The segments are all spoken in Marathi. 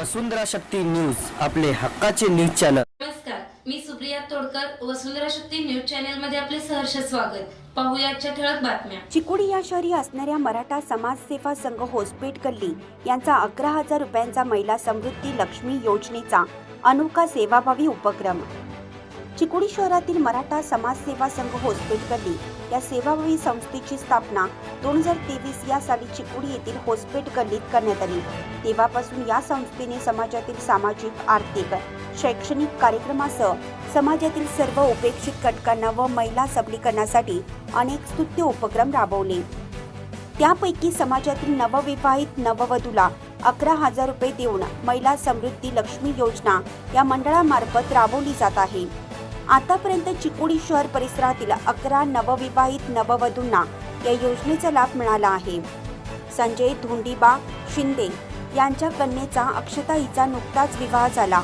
वसुंधरा शक्ती न्यूज आपले हक्काचे न्यूज चॅनल. नमस्कार मी सुप्रिया तोडकर वसुंधरा शक्ती न्यूज चॅनलमध्ये आपले सहर्ष स्वागत. पाहूया आजच्या ठळक बातम्या. चिकोडी या शहरी असणाऱ्या मराठा समाज सेवा संघ होसपेट गल्ली यांचा अकरा हजार रुपयांचा महिला समृद्धी लक्ष्मी योजनेचा अनोखा सेवाभावी उपक्रम. चिकोडी शहरातील मराठा समाजसेवा संघ होसपेट गल्ली या सेवाभावी संस्थेची स्थापना दोन हजार तेवीस या साली चिकोडी येथील होसपेट गल्लीत करण्यात आली. तेव्हापासून या संस्थेने समाजातील सामाजिक आर्थिक शैक्षणिक कार्यक्रमासह समाजातील सर्व उपेक्षित घटकांना व महिला सबलीकरणासाठी अनेक स्तुत्य उपक्रम राबवले. त्यापैकी समाजातील नवविवाहित नववधूला अकरा हजार रुपये देऊन महिला समृद्धी लक्ष्मी योजना या मंडळामार्फत राबवली जात आहे. आतापर्यंत चिकोडी शहर परिसरातील अकरा नवविवाहित नववधूंना या योजनेचा लाभ मिळाला आहे. संजय धोंडीबा शिंदे यांच्या कन्येचा अक्षता हिचा नुकताच विवाह झाला.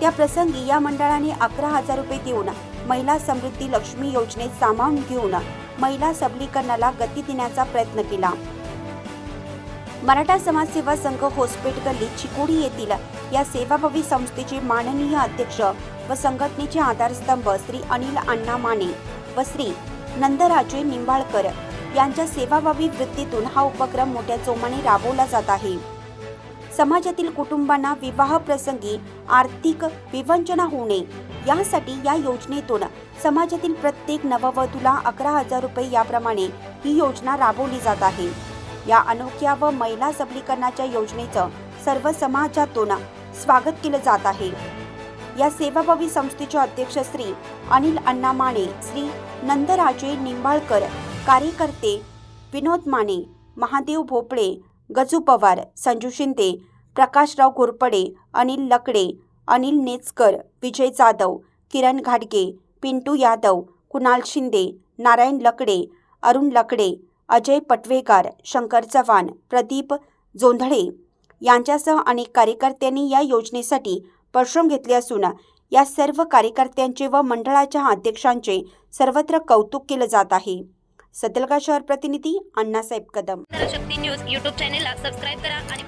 त्या प्रसंगी या मंडळाने अकरा हजार रुपये देऊन महिला समृद्धी लक्ष्मी योजनेत सामावून घेऊन महिला सबलीकरणाला गती देण्याचा प्रयत्न केला. मराठा समाजसेवा संघ होसपेट गल्ली चिकोडी येथील या सेवाभावी संस्थेचे माननीय अध्यक्ष व संघटनेचे आधारस्तंभ श्री अनिल अण्णा माने व श्री नंदराजे निंबाळकर यांच्या सेवाभावी वृत्तीतून हा उपक्रम मोठ्या जोमाने राबवला जात आहे. समाजातील कुटुंबांना विवाह प्रसंगी आर्थिक विवंचना होऊ नये. यासाठी या योजनेतून समाजातील प्रत्येक नववधूला अकरा हजार रुपये याप्रमाणे ही योजना राबवली जात आहे. या अनोख्या व महिला सबलीकरणाच्या योजनेचं सर्व समाजातून स्वागत केलं जात आहे. या सेवाभावी संस्थेचे अध्यक्ष श्री अनिल अण्णा माने श्री नंदराजे निंबाळकर कार्यकर्ते विनोद माने महादेव भोपळे गजू पवार संजू शिंदे प्रकाशराव घोरपडे अनिल लकडे अनिल नेचकर विजय जाधव किरण घाडगे पिंटू यादव कुणाल शिंदे नारायण लकडे अरुण लकडे अजय पटवेकार शंकर चव्हाण प्रदीप जोंधळे यांच्यासह अनेक कार्यकर्त्यांनी या योजनेसाठी परिश्रम घेतले असून या सर्व कार्यकर्त्यांचे व मंडळाच्या अध्यक्षांचे सर्वत्र कौतुक केलं जात आहे. सतलगा शहर प्रतिनिधी अण्णासाहेब कदम. शक्ती न्यूज यूट्यूब चॅनेलला सबस्क्राईब करा आणि